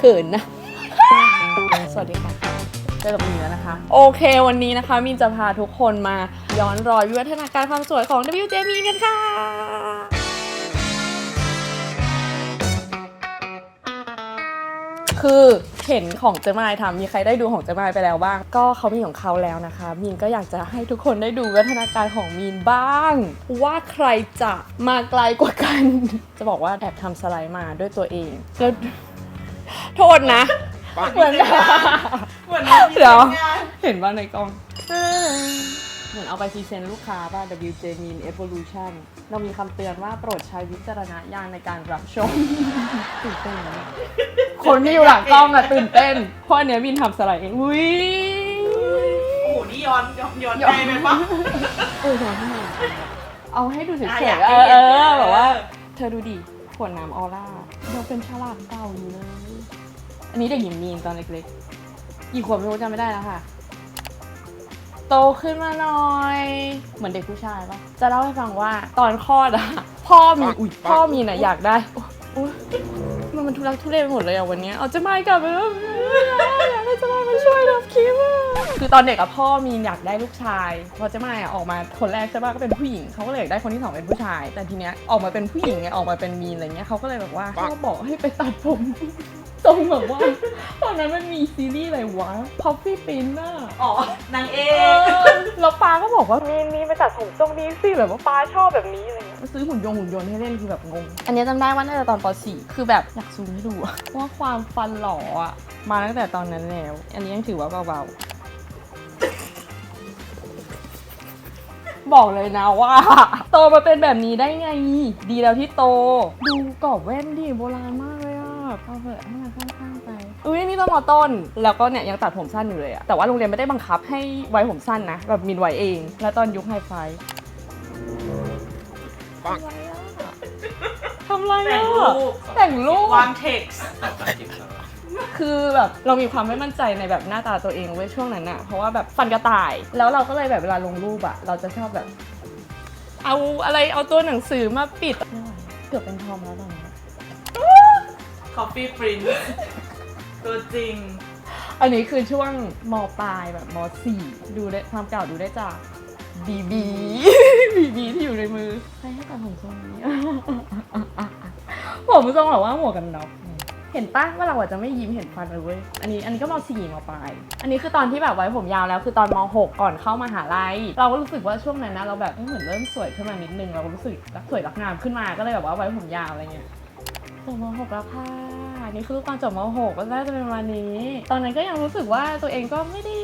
เขินนะ สวัสดีค่ะเจอกับมีนแล้วนะคะ โอเค วันนี้นะคะมีนจะพาทุกคนมาย้อนรอยวิวัฒนาการความสวยของ WJ มีนกันค่ะ คือเห็นของเจมายทำมีใครได้ดูของเจมายไปแล้วบ้าง ก็เขามีของเขาแล้วนะคะ มีนก็อยากจะให้ทุกคนได้ดูวิวัฒนาการของมีนบ้าง ว่าใครจะมาไกลกว่ากัน จะบอกว่าแอบทำสไลด์มาด้วยตัวเองแล้ว โทษนะ เหมือนเหมือนเรามีเดี๋ยวสัญญาณเห็นว่าในกล้อง เหมือนเอาไปพรีเซนต์ลูกค้าป่ะ WJ Mean Evolution เรามีคำเตือนว่าโปรดใช้วิจารณญาณในการรับชมตื่นเต้นนะเนี่ยคนที่อยู่หลังกล้องอะตื่นเต้น เพราะอันเนี้ยมินทำสไลด์เองอุ้ยโอ้โหนี่ย้อนย้อนย้อนย้อนไกลไปปะเออทำไมไม่ทำเอาให้ดูเฉยอะๆอยากเอให้อเห็นเออแบบว่าเออเธอดูดิขวดน้ำออร่าเราเป็นฉลากเก่าอยู่เลย อันนี้เด็กหญิงมีนตอนเล็กๆกี่ขวบไม่รู้จำไม่ได้แล้วค่ะ โตขึ้นมาหน่อย เหมือนเด็กผู้ชายปะจะเล่าให้ฟังว่าตอนคลอดอะพ่อมีอุ้ยพ่อมีน่ะอยากได้โอ๊ยมันมันทุรักทุเลไปหมดเลยอะวันเนี้ยเอาจะไม่กลับไปแล้วอยากให้จะมามาช่วยรับคลิปอะคือตอนเด็กอะพ่อมีนอยากได้ลูกชาย พอเจะไม่อะออกมาคนแรกใช่ปะก็เป็นผู้หญิงเขาก็เลยอยากได้คนที่สองเป็นผู้ชาย แต่ทีเนี้ยออกมาเป็นผู้หญิงไงออกมาเป็นมีนอะไรเงี้ยเขาก็เลยแบบว่าพ่อบอกให้ไปตัดผม ทรงแบบว่า ตอนนั้นมันมีซีรีส์อะไรวะ Coffee Pin น่ะอ๋อนางเอเอกอแล้วป้าก็บอกว่ามีนมีไปตัดผมทรงนี้สิแบบว่าป้าชอบแบบนี้อะไรเงี้ยมาซื้อหุ่นยนต์หุ่นยนต์ให้เล่นคือแบบงง อันนี้จำได้ว่าน่าจะตอนป .4 คือแบบอยากซูมให้ดูอะว่าความฟันหล่ออะมาตั้งแต่ตอนนั้นแล้ว อันนี้ยังถือว่าเบาๆ บอกเลยนะว่า โตมาเป็นแบบนี้ได้ไง ดีแล้วที่โต ดูกรอบแว่นดิโบราณมากเลย อะเอาเถอะให้มันข้างๆไปอุ้ยนี่ตอนมอต้น แล้วก็เนี่ยยังตัดผมสั้นอยู่เลยอะแต่ว่าโรงเรียนไม่ได้บังคับให้ไว้ผมสั้นนะ แบบมินไว้เอง แล้วตอนยุคไฮไฟทำไรแต่งอะรูปแต่งรูป วางเท็กซ์คือแบบเรามีความไม่มั่นใจในแบบหน้าตาตัวเองเว้ยช่วงนั้นอะเพราะว่าแบบฟันกระต่าย แล้วเราก็เลยแบบเวลาลงรูปอะเราจะชอบแบบ เอาอะไรเอาตัวหนังสือมาปิดไม่ไหวเกือบเป็นทอมแล้วตอนนี้ คอฟฟี่ปรินตัวจริง อันนี้คือช่วงมปลายแบบมสี่ดูได้ความเก่าดูได้จากบีบีบีบีที่อยู่ในมือ ใครให้ตัดผมทรงนี้ ผมทรงแบบว่าหมวกกันน็อกเห็นปะว่าเราอาจจะไม่ยิ้มเห็นฟันเลยเว้ยอันนี้อันนี้ก็มสี่มปลายอันนี้คือตอนที่แบบไว้ผมยาวแล้ว คือตอนมหกก่อนเข้ามหาลัยเราก็รู้สึกว่าช่วงนั้นนะเราแบบเอ้ยเหมือนเริ่มสวยขึ้นมานิดนึงเราก็รู้สึกรักสวยรักงามขึ้นมาก็เลยแบบว่าไว้ผมยาวอะไรเงี้ย จบม .6 แล้วค่ะอันนี่คือลูกตอนจบม .6 ก็น่าจะเป็นประมาณนี้ ตอนนั้นก็ยังรู้สึกว่าตัวเองก็ไม่ได้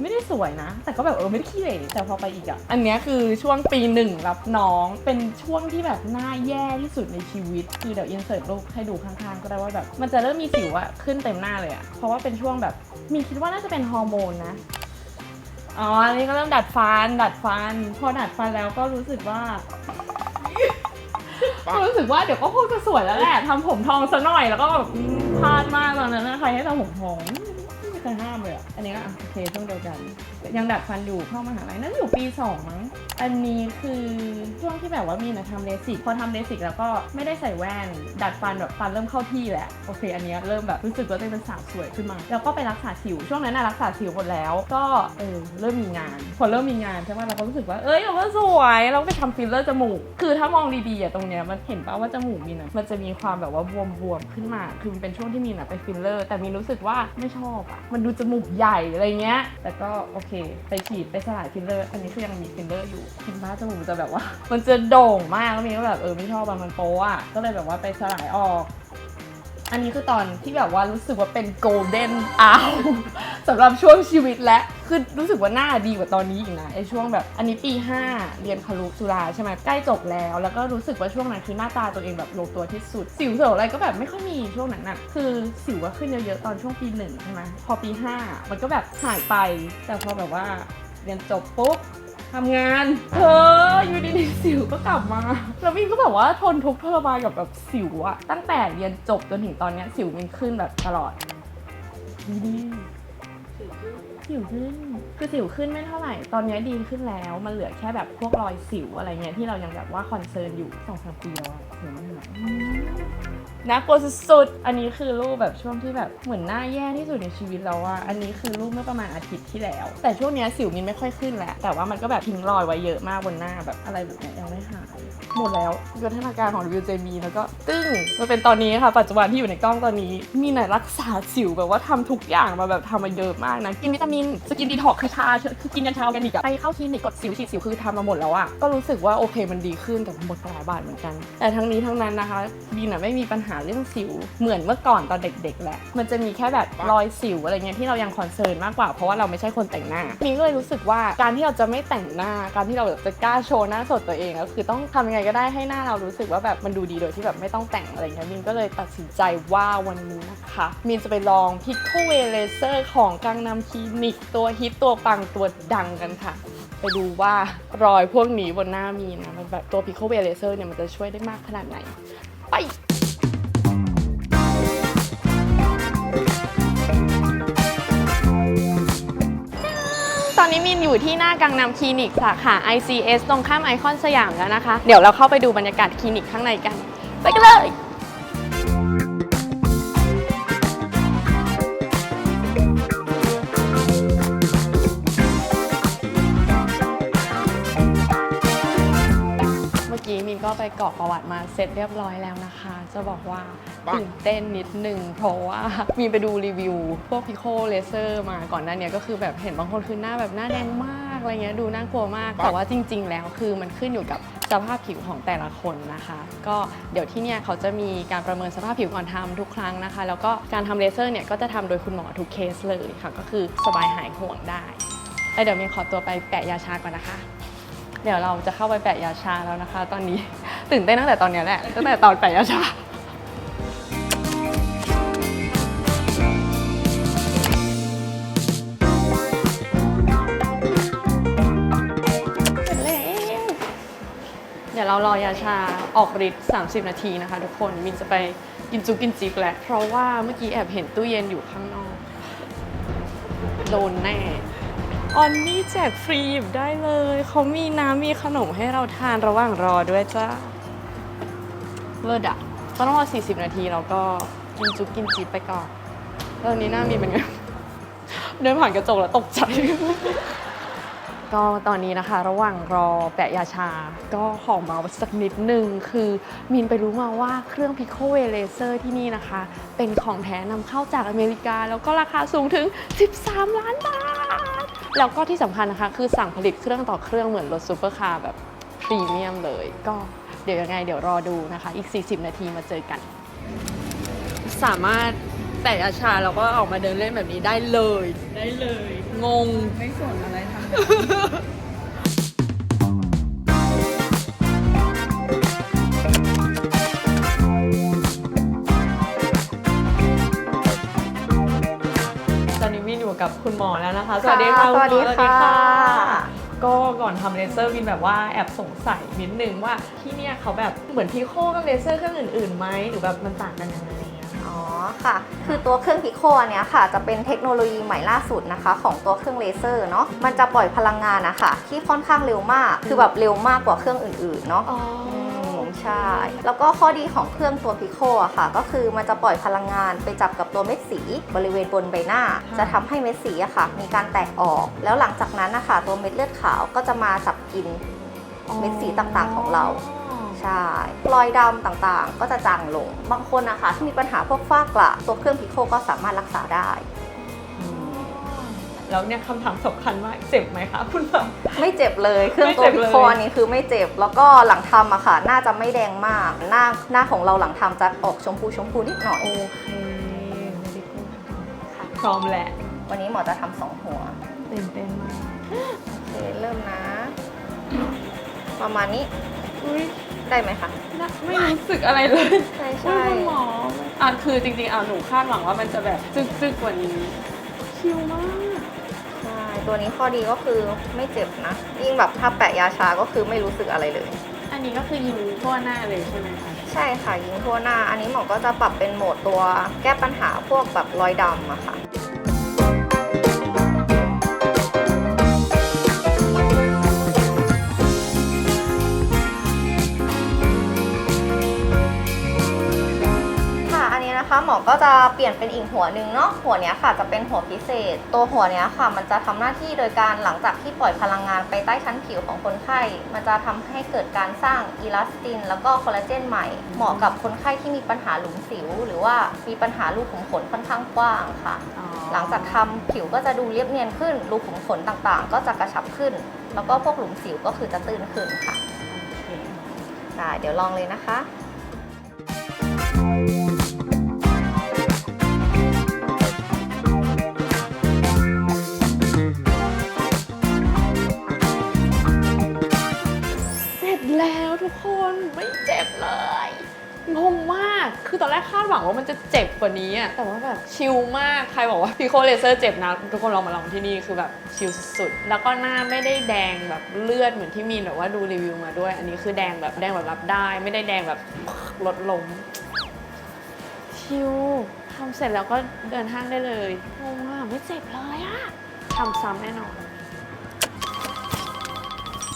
ไม่ได้สวยนะ แต่ก็แบบเออไม่ได้ขี้เหร่แต่พอไปอีกอะ อันนี้คือช่วงปีหนึ่งรับน้อง เป็นช่วงที่แบบหน้าแย่ที่สุดในชีวิต คือเดี๋ยวอินเสิร์ตรูปให้ดูข้างๆ ก็ได้ว่าแบบมันจะเริ่มมีสิวอะขึ้นเต็มหน้าเลยอะเพราะว่าเป็นช่วงแบบมีคิดว่าน่าจะเป็นฮอร์โมนนะ อ๋อ อันนี้ก็เริ่มดัดฟัน ดัดฟัน พอดัดฟันแล้วก็รู้สึกว่า ก็รู้สึกว่าเดี๋ยวก็พูดจะสวยแล้วแหละทำผมทองซะหน่อยแล้วก็แบบพลาดมากตอนนั้นนะใครให้ทำผมทอง ครห้ามเลยอะ อันนี้ก็อะโอเคช่วงเดียวกัน ยังดัดฟันอยู่เข้ามหาลัยนั่นอยู่ปีสองมั้ง อันนี้คือช่วงที่แบบว่ามีนะทำเลสิกพอทำเลสิกแล้วก็ไม่ได้ใส่แว่น ดัดฟันแบบฟันเริ่มเข้าที่แหละโอเค อันเนี้ยเริ่มแบบรู้สึกว่าตัวเองเป็นสาวสวยขึ้นมา แล้วก็ไปรักษาสิว ช่วงนั้นน่ะรักษาสิวหมดแล้ว ก็เออเริ่มมีงาน พอเริ่มมีงานใช่ไหมเราก็รู้สึกว่าเอ้ยเราก็สวยเราก็ไปทำฟิลเลอร์จมูก คือถ้ามองดีๆอะตรงเนี้ยมันเห็นป่าว่าจมูกมีนะมันจะมีความแบบว่าบวมๆขึ้นมา คือมันเป็นช่วงที่มีนะไปฟิลเลอร์ แต่มีรู้สึกว่าไม่ชอบอะมันดูจมูกใหญ่อะไรเงี้ย แต่ก็โอเค ไปฉีดไปสลายฟิลเลอร์ อันนี้คือยังมีฟิลเลอร์อยู่คิดว่าจมูกจะแบบว่า มันจะโด่งมากแล้วมีก็แบบเออไม่ชอบมันโป๊อะก็เลยแบบว่าไปสลายออก อันนี้คือตอนที่แบบว่ารู้สึกว่าเป็นโกลเด้นอ้าวสำหรับช่วงชีวิตและ คือรู้สึกว่าหน้าดีกว่าตอนนี้อีกนะไอช่วงแบบอันนี้ปี 5 เรียนคารุจุฬาใช่ไหมใกล้จบแล้ว แล้วก็รู้สึกว่าช่วงนั้นคือหน้าตาตัวเองแบบลงตัวที่สุด สิวเสริอะไรก็แบบไม่ค่อยมีช่วงนั้นน่ะคือสิวก็ขึ้นเยอะๆตอนช่วงปีหนึ่งใช่ไหมพอปี 5 มันก็แบบหายไป แต่พอแบบว่าเรียนจบปุ๊บทำงานเธออยู่ดีๆสิวก็กลับมา แล้วมินก็แบบว่าทนทุกข์ทรมานกับแบบสิวอะตั้งแต่เรียนจบจนถึงตอนนี้สิวมินขึ้นแบบตลอดดีดี สิวขึ้น คือสิวขึ้นไม่เท่าไหร่ ตอนนี้ดีขึ้นแล้ว มันเหลือแค่แบบพวกรอยสิวอะไรเงี้ยที่เรายังแบบว่าคอนเซิร์นอยู่สองสามปีแล้วอะเดี๋ยวมันหาย น่ากลัวสุดๆ อันนี้คือรูปแบบช่วงที่แบบเหมือนหน้าแย่ที่สุดในชีวิตแล้วอะอันนี้คือรูปเมื่อประมาณอาทิตย์ที่แล้ว แต่ช่วงนี้สิวมินไม่ค่อยขึ้นแล้ว แต่ว่ามันก็แบบทิ้งรอยไว้เยอะมากบนหน้าแบบอะไรแบบนี้ยังไม่หายหมดแล้ววิวันาการของวิวเจมีแล้วก็ตึ้งมาเป็นตอนนี้ค่ะ ปัจจุบันที่อยู่ในกล้องตอนนี้ มีไหนรักษาสิวแบบว่าทำทุกอย่างมาแบบทำมาเยอะมากนะกินวิตามินสกินดีท็อกคือชาคือกินยาชาออร์แกนิกอะไปเข้าคลินิกกดสิวฉีดสิวคือทำมาหมดแล้วอะก็รู้สึกว่าโอเคมันดีขึ้นแต่หมดหลายบาทเหมือนกัน แต่ทั้งนี้ทั้งนั้นนะคะบีนอะไม่มีปัญหาเรื่องสิว เหมือนเมื่อก่อนตอนเด็กๆแหละ มันจะมีแค่แบบรอยสิวอะไรเงี้ยที่เรายังคอนเซิร์นมากกว่าเพราะว่าเราไม่ใช่คนแต่งหน้าบีนก็เลยรู้สึกว่าการที่เราจะไม่แต่งหน้า การที่เราแบบจะกล้าโชว์หน้าสดตัวเองก็คือต้องทำยังไงก็ได้ให้หน้าเรารู้สึกว่าแบบมันดูดีโดยที่แบบไม่ต้องแต่งอะไรเงี้ยมินก็เลยตัดสินใจว่าวันนี้นะคะมินจะไปลองพิ c โคเวเลเซอร์ของกังนำคลินิกตัวฮิตตัวปังตัวดังกันค่ะไปดูว่ารอยพวกนี้บนหน้ามีนนะมันแบบตัวพิ c โคเวเลเซอร์เนี่ยมันจะช่วยได้มากขนาดไหน ไป อนนี้มินอยู่ที่หน้ากังนำคลินิกสาขา ICS ตรงข้ามไอคอนสยามแล้วนะคะ เดี๋ยวเราเข้าไปดูบรรยากาศคลินิกข้างในกัน ไปกันเลย ไปกรอกประวัติมาเสร็จเรียบร้อยแล้วนะคะ จะบอกว่าตื่นเต้นนิดนึงเพราะว่ามีไปดูรีวิว พวกพิโคเลเซอร์มาก่อนหน้าเนี้ยก็คือแบบเห็นบางคนคือหน้าแบบหน้าแดงมากอะไรเงี้ยดูน่ากลัวมาก แต่ว่าจริง ๆ แล้วคือมันขึ้นอยู่กับสภาพผิวของแต่ละคนนะคะ ก็เดี๋ยวที่เนี่ยเขาจะมีการประเมินสภาพผิวก่อนทำทุกครั้งนะคะ แล้วก็การทำเลเซอร์เนี่ยก็จะทำโดยคุณหมอทุกเคสเลยค่ะ ก็คือสบายหายห่วงได้แล้วเดี๋ยวมินขอตัวไปแปะยาชาก่อนนะคะ เดี๋ยวเราจะเข้าไปแปะยาชาแล้วนะคะ ตอนนี้ ตื่นเต้นตั้งแต่ตอนนี้แหละ ตั้งแต่ตอนแปะยาชาเร็จแล้วเดี๋ยวเรารอยาชาออกฤทธิ์ 30 นาทีนะคะ ทุกคน มินจะไปกินจุกกินจิกแหละ เพราะว่าเมื่อกี้แอบเห็นตู้เย็นอยู่ข้างนอก โดนแน่ ออนนี่แจกฟรีหยิบได้เลย เขามีน้ำมีขนมให้เราทานระหว่างรอด้วยจ้าเลิศอะต้องรอ 40 นาทีแล้วก็กินจุกกินจิบไปก่อนตอนนี้หน้ามีเป็นไง เดินผ่านกระจกแล้วตกใจ ก็ตอนนี้นะคะระหว่างรอแปะยาชา ก็ขอเมาสักนิดนึง คือมินไปรู้มาว่าเครื่องพิโคเวเลเซอร์ที่นี่นะคะ เป็นของแท้นำเข้าจากอเมริกา แล้วก็ราคาสูงถึง 13 ล้านบาท แล้วก็ที่สำคัญนะคะ คือสั่งผลิตเครื่องต่อเครื่องเหมือนรถซูเปอร์คาร์แบบพรีเมียมเลย ก็เดี๋ยวยังไงเดี๋ยวรอดูนะคะ อีก 40 นาทีมาเจอกัน สามารถแปะยาชาแล้วก็ออกมาเดินเล่นแบบนี้ได้เลย ได้เลย งง ไม่สนอะไร ตอนนี้วินอยู่กับคุณหมอแล้วนะคะค่ะคุณหมอสวัสดีค่ะ ก็ก่อนทำเลเซอร์วินแบบว่าแอบสงสัยนิดนึงว่าที่เนี่ยเขาแบบเหมือนพีโคกับเลเซอร์เครื่องอื่นๆไหมหรือแบบมันต่างกันยังไงอะ คะอ๋อค่ะ คือตัวเครื่องพิโคอันเนี้ยค่ะ จะเป็นเทคโนโลยีใหม่ล่าสุดนะคะ ของตัวเครื่องเลเซอร์เนาะมันจะปล่อยพลังงานนะคะที่ค่อนข้างเร็วมาก คือแบบเร็วมากกว่าเครื่องอื่นๆเนาะอ๋อมใช่ แล้วก็ข้อดีของเครื่องตัวพิโคอะค่ะ ก็คือมันจะปล่อยพลังงานไปจับกับตัวเม็ดสีบริเวณบนใบหน้า จะทำให้เม็ดสีอะค่ะ มีการแตกออก แล้วหลังจากนั้นนะคะตัวเม็ดเลือดขาวก็จะมาจับกินเม็ดสีต่างๆของเรา ใช่รอยดำต่างๆ ก็จะจางลง บางคนนะคะที่มีปัญหาพวกฝ้ากระตัวเครื่องพิโคก็สามารถรักษาได้อืมแล้วเนี่ยคำถามสำคัญมากเจ็บไหมคะคุณหมอไม่เจ็บเลยเครื่องไม่ตัวเจ็บพิเลยโคอันนี้คือไม่เจ็บ แล้วก็หลังทำอะค่ะน่าจะไม่แดงมากหน้าหน้าของเราหลังทำจะออกชมพูชมพูนิดหน่อยโอเคไม่ได้พูดพร้อมแหละวันนี้หมอจะทำสองหัวตื่นเต้นมากโอเคเริ่มนะ ประมาณนี้อุ้ย ได้ไหมคะน่ะไม่รู้สึกอะไรเลยใช่ใช่ใช่คุณหมออะคือจริงๆอะหนูคาดหวังว่ามันจะแบบจึกๆกว่านี้ชิลมากใช่ตัวนี้ข้อดีก็คือไม่เจ็บนะยิ่งแบบถ้าแปะยาชาก็คือไม่รู้สึกอะไรเลย อันนี้ก็คือยิงทั่วหน้าเลยใช่ไหมคะใช่ค่ะยิงทั่วหน้า อันนี้หมอก็จะปรับเป็นโหมดตัวแก้ปัญหาพวกแบบรอยดำอะค่ะ นะคะ หมอก็จะเปลี่ยนเป็นอีกหัวหนึ่งเนาะหัวเนี้ยค่ะจะเป็นหัวพิเศษ ตัวหัวเนี้ยค่ะ มันจะทำหน้าที่โดยการหลังจากที่ปล่อยพลังงานไปใต้ชั้นผิวของคนไข้ มันจะทำให้เกิดการสร้างอีลาสติน แล้วก็คอลลาเจนใหม่ เหมาะกับคนไข้ที่มีปัญหาหลุมสิว หรือว่ามีปัญหารูขุมขนค่อนข้างกว้างค่ะ หลังจากทำผิวก็จะดูเรียบเนียนขึ้น รูขุมขนต่างๆ ก็จะกระชับขึ้น แล้วก็พวกหลุมสิวก็คือจะตื้นขึ้นค่ะโอเคได้เดี๋ยวลองเลยนะคะ เลยงงมาก คือตอนแรกคาดหวังว่ามันจะเจ็บกว่านี้อะแต่ว่าแบบชิลมาก ใครบอกว่าพิโคเลเซอร์เจ็บนะ ทุกคนลองมาลองที่นี่ คือแบบชิลสุดๆ แล้วก็หน้าไม่ได้แดงแบบเลือดเหมือนที่มีนแบบว่าดูรีวิวมาด้วย อันนี้คือแดงแบบแดงแบบรับได้ ไม่ได้แดงแบบลดลมชิลทำเสร็จแล้วก็เดินห้างได้เลยงงอะไม่เจ็บเลยอะทำซ้ำแน่นอน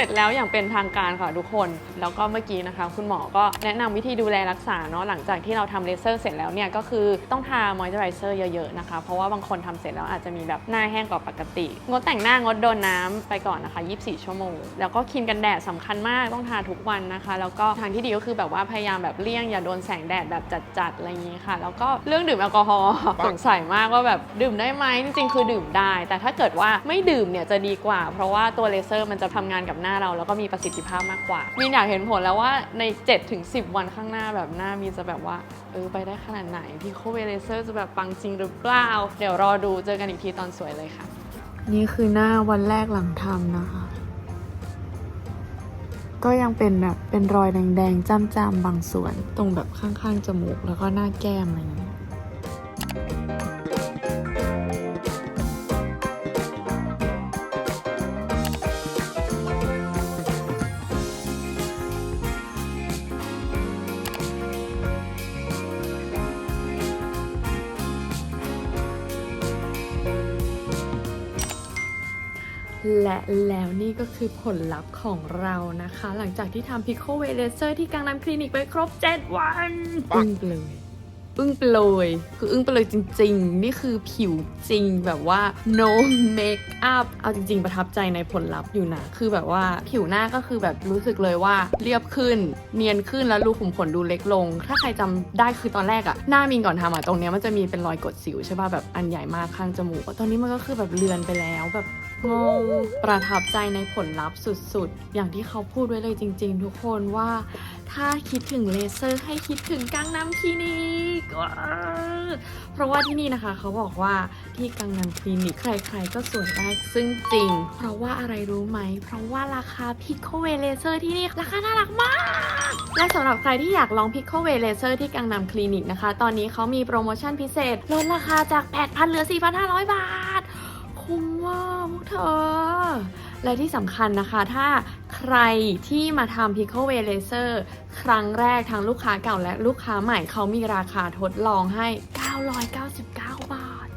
ร็จแล้วอย่างเป็นทางการค่ะทุกคน แล้วก็เมื่อกี้นะคะ คุณหมอก็แนะนำวิธีดูแลรักษาเนาะหลังจากที่เราทำเลเซอร์เสร็จแล้วเนี่ยก็คือต้องทามอยเจอไรเซอร์เยอะๆนะคะ เพราะว่าบางคนทำเสร็จแล้วอาจจะมีแบบหน้าแห้งกว่าปกติ งดแต่งหน้างดโดนน้ำไปก่อนนะคะ 24 ชั่วโมง แล้วก็ครีมกันแดดสำคัญมากต้องทาทุกวันนะคะ แล้วก็ทางที่ดีก็คือแบบว่าพยายามแบบเลี่ยงอย่าโดนแสงแดดแบบจัดๆอะไรอย่างนี้ค่ะ แล้วก็เรื่องดื่มแอลกอฮอล์สงสัยมากว่าแบบดื่มได้ไหมจริงๆ คือดื่มได้ แต่ถ้าเกิดว่าไม่ดื่มเนี่ยจะดีกว่า เพราะว่าตัวเลเซอร์มันจะทำงานกับหน้าเราแล้วก็มีประสิทธิภาพมากกว่า มีนอยากเห็นผลแล้วว่าใน 7-10 วันข้างหน้าแบบหน้ามีจะแบบว่า เออ ไปได้ขนาดไหนพี่โคเวเลเซอร์จะแบบปังจริงหรือเปล่า เดี๋ยวรอดูเจอกันอีกทีตอนสวยเลยค่ะ นี่คือหน้าวันแรกหลังทำนะคะ ก็ยังเป็นแบบเป็นรอยแดงๆจ้ำๆบางส่วนตรงแบบข้างๆจมูกแล้วก็หน้าแก้มอะไรอย่างเงี้ย และแล้วนี่ก็คือผลลัพธ์ของเรานะคะ หลังจากที่ทำพิโคเวเลเซอร์ที่กังนำคลินิกไปครบ 7 วันอึ้งไปเลย อึ้งไปเลยคืออึ้งไปเลยจริง ๆ นี่คือผิวจริงแบบว่า no makeup เอาจริง ๆ ประทับใจในผลลัพธ์อยู่นะคือแบบว่าผิวหน้าก็คือแบบรู้สึกเลยว่าเรียบขึ้น เนียนขึ้นแล้วรูขุมขนดูเล็กลง ถ้าใครจำได้คือตอนแรกอะหน้ามินก่อนทำอะตรงเนี้ยมันจะมีเป็นรอยกดสิวใช่ป่ะแบบอันใหญ่มากข้างจมูกตอนนี้มันก็คือแบบเลือนไปแล้วแบบงงประทับใจในผลลัพธ์สุดๆ อย่างที่เขาพูดไว้เลยจริง ๆ ทุกคนว่า ถ้าคิดถึงเลเซอร์ให้คิดถึงกังนำคลินิกเพราะว่าที่นี่นะคะ เขาบอกว่าที่กังนำคลินิกใครๆ ก็สวยได้ซึ่งจริง เพราะว่าอะไรรู้ไหม เพราะว่าราคาพิโคเวเลเซอร์ที่นี่ราคาน่ารักมาก และสำหรับใครที่อยากลองพิโคเวเลเซอร์ที่กังนำคลินิกนะคะ ตอนนี้เขามีโปรโมชั่นพิเศษลดราคาจาก 8,000เหลือ 4,500 บาท คุ้มว่าพวกเธอ และที่สำคัญนะคะถ้าใครที่มาทำ Pickle Way Laser ครั้งแรกทั้งลูกค้าเก่าและลูกค้าใหม่เขามีราคาทดลองให้ 999 บาท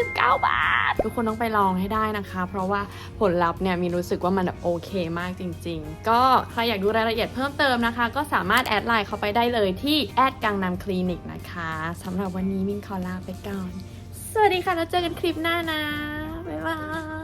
999 บาท ทุกคนต้องไปลองให้ได้นะคะ เพราะว่าผลลัพธ์เนี่ยมีรู้สึกว่ามันแบบโอเคมากจริง ๆ ก็ใครอยากดูรายละเอียดเพิ่มเติมนะคะ ก็สามารถแอดไลน์เข้าไปได้เลยที่แอดกังนำคลินิกนะคะสำหรับวันนี้มินขอลาไปก่อน สวัสดีค่ะแล้วเจอกันคลิปหน้านะบ๊ายบาย